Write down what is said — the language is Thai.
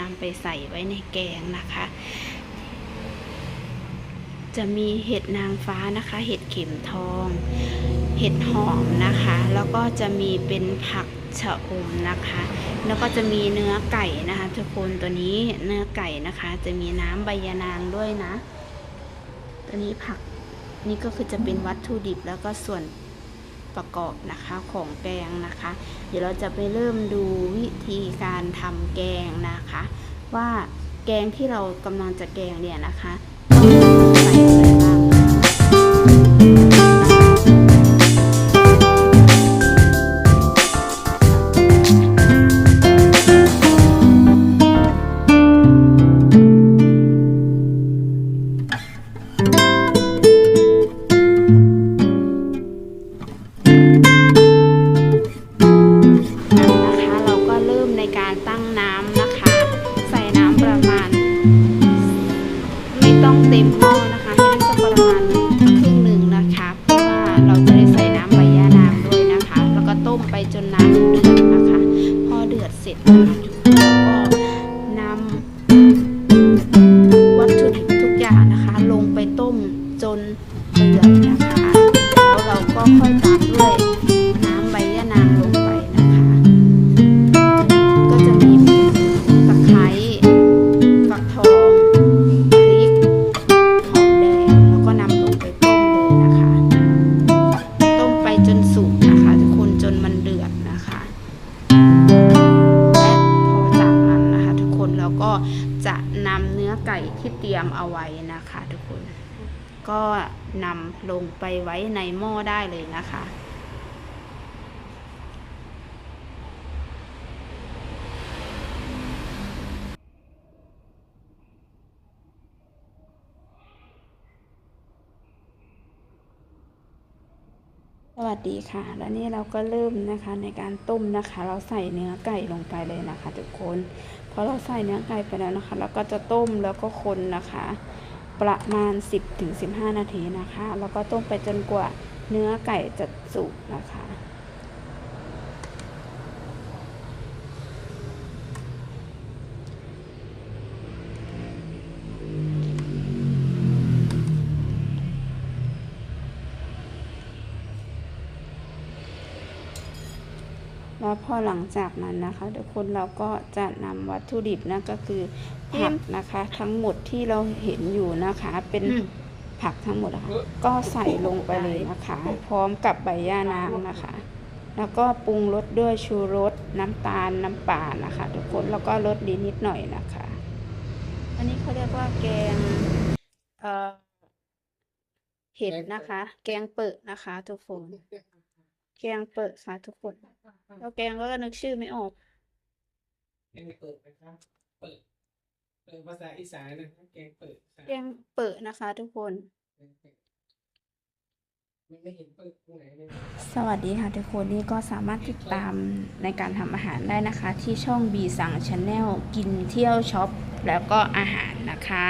นำไปใส่ไว้ในแกงนะคะ จะมีเห็ดนางฟ้านะคะ เห็ดเข็มทอง เห็ดหอมนะคะ แล้วก็จะมีเป็นผักชะอมนะคะ แล้วก็จะมีเนื้อไก่นะคะทุกคนตัวนี้เนื้อไก่นะคะ จะมีน้ำใบยานางด้วยนะ ตัวนี้ผักนี่ก็คือจะเป็นวัตถุดิบแล้วก็ส่วน ประกอบนะคะของแกงนะคะ เดี๋ยวเราจะไปเริ่มดูวิธีการทำแกงนะคะ ว่าแกงที่เรากำลังจะแกงเนี่ยนะคะ ต้องเต็มหม้อนะคะให้ได้สักประมาณครึ่งหนึ่งนะคะเพราะว่าเราจะได้ใส่น้ำใบย่านางด้วยนะคะ แล้วก็ต้มไปจนน้ำเดือดนะคะ พอเดือดเสร็จนะคะ ไก่ที่เตรียมเอาไว้นะคะ ทุกคน ก็นำลงไปไว้ในหม้อได้เลยนะคะ สวัสดีค่ะ แล้วนี่เราก็เริ่มนะคะในการต้มนะคะ เราใส่เนื้อไก่ลงไปเลยนะคะ ทุกคนพอเราใส่เนื้อไก่ไปแล้วนะคะ เราก็จะต้มแล้วก็คนนะคะ ประมาณ 10-15 นาทีนะคะ แล้วก็ต้มไปจนกว่าเนื้อไก่จะสุกนะคะ แล้วพอหลังจากนั้นนะคะทุกคนเราก็จะนำวัตถุดิบนะก็คือผักนะคะ ทั้งหมดที่เราเห็นอยู่นะคะเป็นผักทั้งหมดนะคะก็ใส่ลงไปเลยนะคะ พร้อมกับใบย่านางนะคะ แล้วก็ปรุงรสด้วยชูรสน้ำตาลน้ำปลานะคะทุกคนแล้วก็รสดีนิดหน่อยนะคะ อันนี้เขาเรียกว่าแกงเอ่อเห็ดนะคะ แกงเปิดนะคะ ทุกคน แกงเปิดค่ะทุกคนแล้วแกงก็นึกชื่อไม่ออกแกงเปิดนะครับเปิดเปิดภาษาอีสานนะครับแกงเปิดครับแกงเปิดนะคะ ทุกคนแกงเปิดมันไม่เห็นเปิดตรงไหนเลยสวัสดีค่ะทุกคนนี่ก็สามารถติดตามในการทำอาหารได้นะคะ ที่ช่องบีสั่งชาแนลกินเที่ยวช็อปแล้วก็อาหารนะคะ